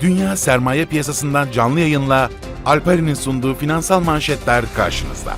Dünya sermaye piyasasından canlı yayınla Alpari'nin sunduğu finansal manşetler karşınızda.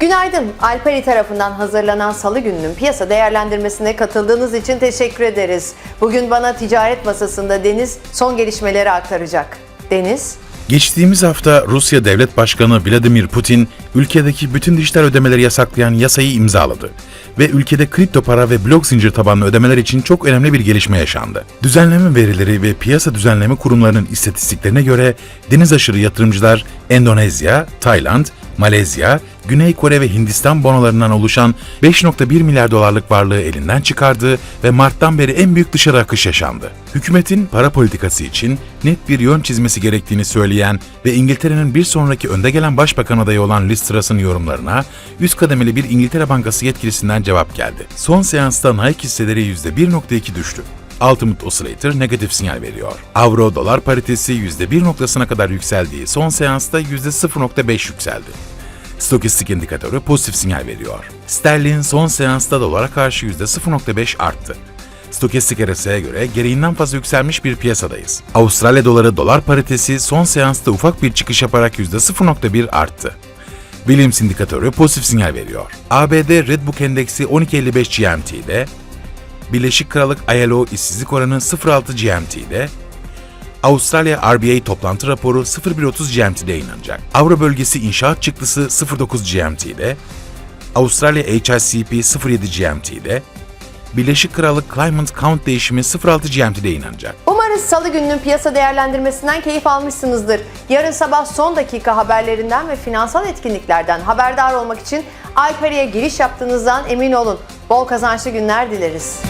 Günaydın. Alperi tarafından hazırlanan Salı gününün piyasa değerlendirmesine katıldığınız için teşekkür ederiz. Bugün bana ticaret masasında Deniz son gelişmeleri aktaracak. Deniz, Geçtiğimiz hafta Rusya Devlet Başkanı Vladimir Putin, ülkedeki bütün dijital ödemeleri yasaklayan yasayı imzaladı ve ülkede kripto para ve blok zincir tabanlı ödemeler için çok önemli bir gelişme yaşandı. Düzenleme verileri ve piyasa düzenleme kurumlarının istatistiklerine göre deniz aşırı yatırımcılar Endonezya, Tayland, Malezya, Güney Kore ve Hindistan bonolarından oluşan 5.1 milyar dolarlık varlığı elinden çıkardı ve Mart'tan beri en büyük dışarı akış yaşandı. Hükümetin para politikası için net bir yön çizmesi gerektiğini söyleyen ve İngiltere'nin bir sonraki önde gelen başbakan adayı olan Liz Truss'ın yorumlarına üst kademeli bir İngiltere Bankası yetkilisinden cevap geldi. Son seansta Nike hisseleri %1.2 düştü. Ultimate Oscillator negatif sinyal veriyor. Avro dolar paritesi %1 noktasına kadar yükseldiği son seansta %0.5 yükseldi. Stokastik indikatörü pozitif sinyal veriyor. Sterlin son seansta dolara karşı %0.5 arttı. Stokastik RSI'ye göre gereğinden fazla yükselmiş bir piyasadayız. Avustralya doları dolar paritesi son seansta ufak bir çıkış yaparak %0.1 arttı. Williams indikatörü pozitif sinyal veriyor. ABD Redbook endeksi 12.55 GMT'de, Birleşik Krallık ILO işsizlik oranı 0.6 GMT'de, Avustralya RBA toplantı raporu 01.30 GMT'de yayınlanacak. Avro bölgesi inşaat çıktısı 09 GMT'de, Avustralya HICP 07 GMT'de, Birleşik Krallık Climate Count değişimi 06 GMT'de yayınlanacak. umarız Salı gününün piyasa değerlendirmesinden keyif almışsınızdır. Yarın sabah son dakika haberlerinden ve finansal etkinliklerden haberdar olmak için Alperi'ye giriş yaptığınızdan emin olun. Bol kazançlı günler dileriz.